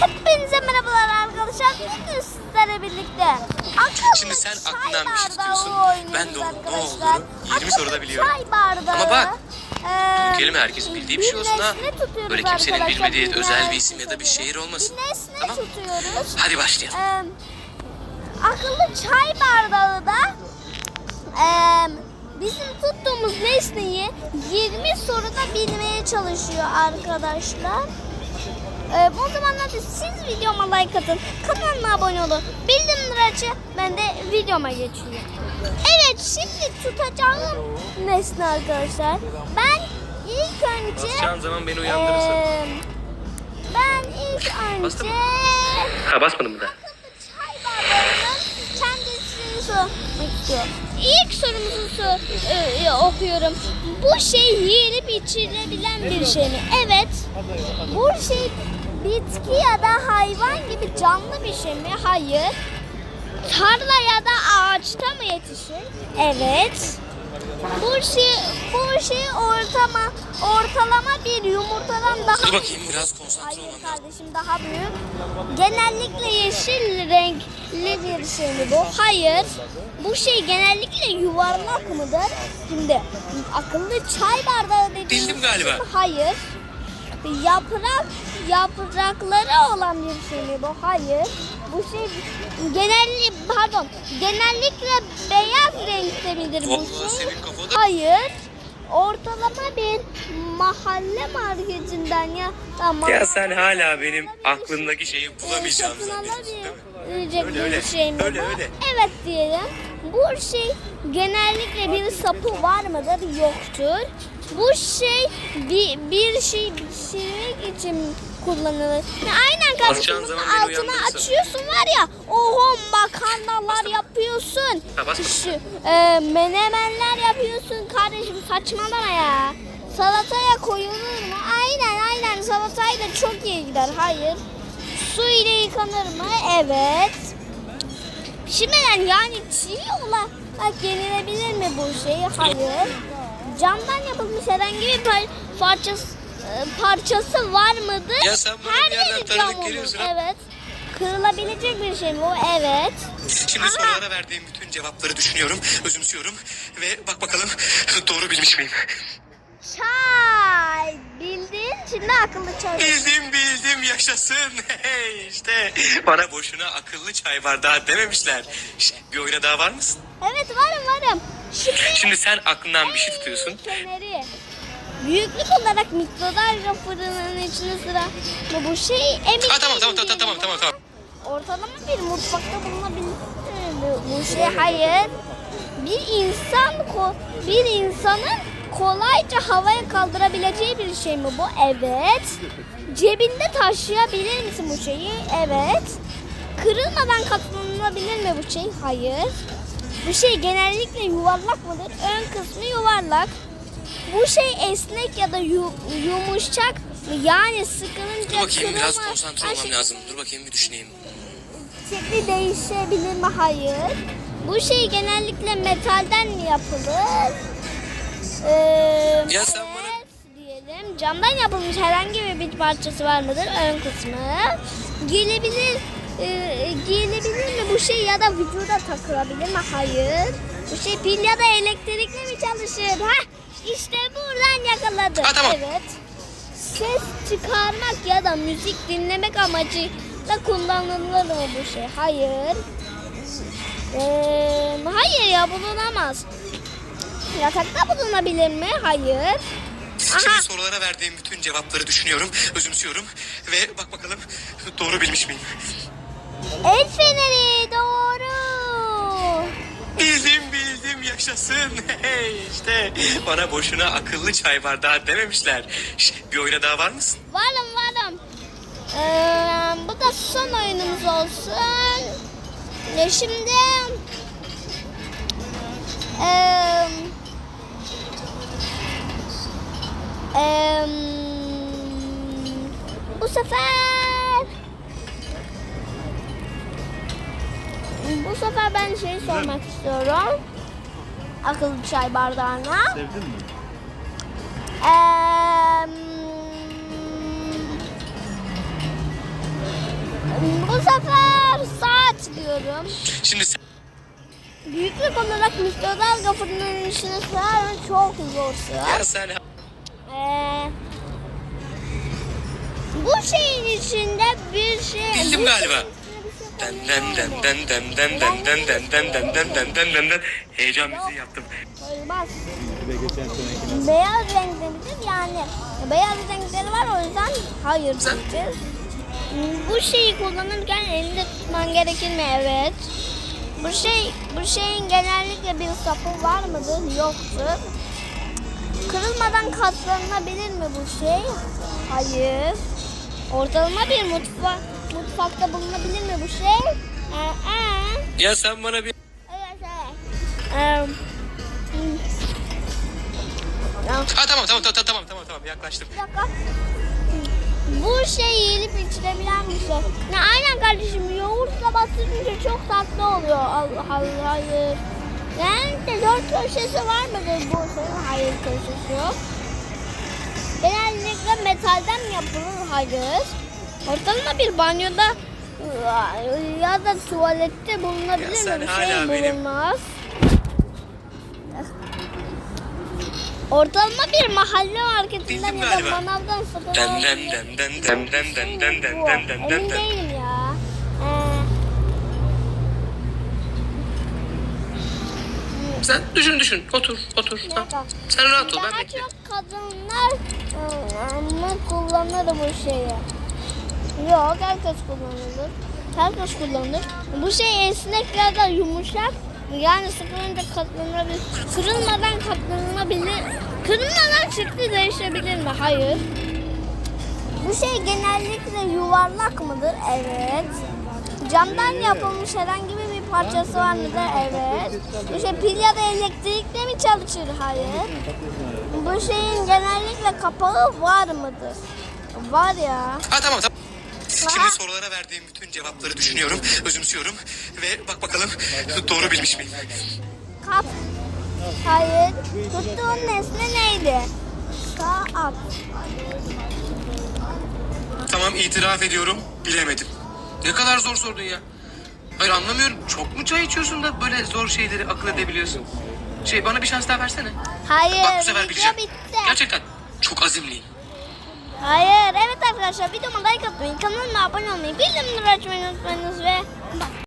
Hepinize merhabalar arkadaşlar. Bugün sizlerle birlikte akıllı Şimdi sen aklından bir şey tutuyorsun. Ben de onun ne olduğunu 20 soruda biliyorum. Çay bardağı. Ama bak, eee, Bu kelime herkesin bildiği bir şey olsun ha. Böyle kimsenin bilmediği özel bir isim ya da bir şehir olmasın. Bir nesne Tamam. tutuyoruz. Hadi başlayalım. Eee, akıllı çay bardağı da eee, bizim tuttuğumuz nesneyi 20 soruda bilmeye çalışıyor arkadaşlar. Ee, o zaman hadi siz videoma like atın, kanalıma abone olun, bildirimleri açın, ben de videoma geçiyorum. Evet, şimdi tutacağım nesne arkadaşlar. Ben ilk önce... Basacağın zaman beni uyandırırsın. eee, ben ilk Bastın önce... mı? Ha basmadın mı da? Çay bardağının kendisini sormak istiyorum. İlk sorumuzu sor, e, okuyorum. Bu şey yiyilip içilebilen bir şey mi? Evet. Bu şey bitki ya da hayvan gibi canlı bir şey mi? Hayır. Tarla ya da ağaçta mı yetişir? Evet. Bu şey, bu şey ortama, ortalama bir yumurtadan daha Dur bakayım biraz konsantre Hayır kardeşim daha büyük. Genellikle yeşil renkli bir şey mi bu? Hayır. Bu şey genellikle yuvarlak mıdır? Şimdi akıllı çay bardağı dediğimiz Bildim galiba. şey? Hayır. Yaprak yaprakları olan bir şey mi bu? Hayır. Bu şey genellikle pardon genellikle beyaz renkte midir bu şey? Hayır. Ortalama bir mahalle marketinden ya da Ya sen hala benim aklımdaki şeyi bulamayacağımı satın zannediyorsun Öyle, öyle. şey mi Öyle, bu? öyle. Evet diyelim. Bu şey genellikle bir sapı var mıdır? Yoktur. Bu şey bir, bir şey pişirmek için kullanılır. Aynen kardeşim bunun altına açıyorsun var ya oho makarnalar yapıyorsun. Şu, e, menemenler yapıyorsun kardeşim saçmalama ya. Salataya koyulur mu? Aynen aynen salatayla çok iyi gider. Hayır. Su ile yıkanır mı? Evet. Pişirmeden yani çiğ olarak yenilebilir mi bu şey? Hayır. Camdan yapılmış herhangi bir par- parçası, e, parçası var mıdır? Ya sen Her bir yerden tanıdık geliyorsun. Evet. Kırılabilecek bir şey mi o? Evet. Şimdi Aha. sorulara verdiğim bütün cevapları düşünüyorum, özümsüyorum ve bak bakalım doğru bilmiş miyim? Çay. Bildin. Şimdi akıllı çay. Bildim bildim yaşasın. Hey işte bana boşuna akıllı çay bardağı dememişler. Şş, bir oyuna daha var mısın? Evet varım varım. Şimdi, sen aklından bir şey tutuyorsun. Feneri. Büyüklük olarak mikrodalga fırının içine sıra. Bu, bu şey emin Ha tamam tamam tamam tamam tamam tamam. Ortalama bir mutfakta bulunabilir mi? Bu, şey hayır. Bir insan bir insanın kolayca havaya kaldırabileceği bir şey mi bu? Evet. Cebinde taşıyabilir misin bu şeyi? Evet. Kırılmadan katlanılabilir mi bu şey? Hayır. Bu şey genellikle yuvarlak mıdır? Ön kısmı yuvarlak. Bu şey esnek ya da yu- yumuşak? Yani sıkılınca Dur bakayım biraz konsantre olmam şey- lazım. Dur bakayım bir düşüneyim. Şekli değişebilir mi? Hayır. Bu şey genellikle metalden mi yapılır? Ee, Ya sen bana- evet diyelim. Camdan yapılmış herhangi bir parçası var mıdır? Ön kısmı. Giyilebilir, e, giyilebilir mi bu şey ya da vücuda takılabilir mi? Hayır. Bu şey pil ya da elektrikle mi çalışır? Ha, işte buradan yakaladım. Ha, tamam. Evet. Ses çıkarmak ya da müzik dinlemek amacıyla kullanılır mı bu şey? Hayır. Ee, hayır ya bulunamaz. Yatakta bulunabilir mi? Hayır. Şimdi sorulara verdiğim bütün cevapları düşünüyorum, özümsüyorum ve bak bakalım doğru bilmiş miyim? El feneri doğru. Bildim bildim yaşasın. Hey işte bana boşuna akıllı çay bardağı dememişler. Şş, bir oyuna daha var mısın? Varım varım. Ee, bu da son oyunumuz olsun. Ve şimdi eee eee, bu sefer bu sefer ben şey sormak istiyorum. Akıllı çay bardağına. Sevdin mi? Eee Bu sefer saat diyorum. Şimdi sen Büyüklük olarak mikrodalga fırının içine sığar çok zor sığar. ya sen Ee, bu şeyin içinde bir şey... Bildim galiba. şey Heyecan müziği yaptım. Olmaz. Beyaz renkli bir yani beyaz renkleri var o yüzden hayır diyeceğiz. Bu şeyi kullanırken elinde tutman gerekir mi? Evet. Bu şey bu şeyin genellikle bir sapı var mıdır? Yoktur. Kırılmadan katlanabilir mi bu şey? Hayır. Ortalama bir mutfak mutfakta bulunabilir mi bu şey? Ee, ee. Ya sen bana bir Evet, evet. Ee. Ya, Ha tamam tamam tamam tamam tamam tamam yaklaştım. bir dakika. Bu şey yiyilip içilebilen bir şey. Ne aynen kardeşim yoğurtla bastırınca çok tatlı oluyor. Allah Allah hayır. Yani de dört köşesi var mıdır bu şeyin? Hayır köşesi yok. Genellikle metalden mi yapılır? Hayır. Ortalama bir banyoda ya da tuvalette bulunabilir Ya sen mi? Bir şey benim- bulunmaz. Ortalama bir mahalle marketinden Bildim ya da manavdan satın alınır. den den den den den den den den Bu. den den den Emin den. değilim ya. Ee, Sen düşün düşün otur otur. dakika. Sen rahat ol ben Daha çok kadınlar ıı, kullanır bu şeyi? Yok herkes kullanılır. Herkes kullanır. Bu şey esnek ya da yumuşak. Yani sıkılınca katlanabilir. Kırılmadan katlanabilir. Kırılmadan şekli değişebilir mi? Hayır. Bu şey genellikle yuvarlak mıdır? Evet. Camdan yapılmış herhangi bir parçası var mıdır? Evet. Bu şey pil ya da elektrikle mi çalışır? Hayır. Bu şeyin genellikle kapağı var mıdır? Var ya. Ha tamam tamam. Şimdi sorulara verdiğim bütün cevapları düşünüyorum, özümsüyorum ve bak bakalım doğru bilmiş miyim? Kap. Hayır. Tuttuğun nesne neydi? Saat. Tamam itiraf ediyorum, bilemedim. Ne kadar zor sordun ya. Hayır anlamıyorum. Çok mu çay içiyorsun da böyle zor şeyleri akıl edebiliyorsun? Şey bana bir şans daha versene. Hayır. Bak bu sefer video bileceğim. bitti. Gerçekten çok azimliyim. Hayır. Evet arkadaşlar. Videoma like atmayı, kanalıma abone olmayı, bildirimleri açmayı unutmayınız ve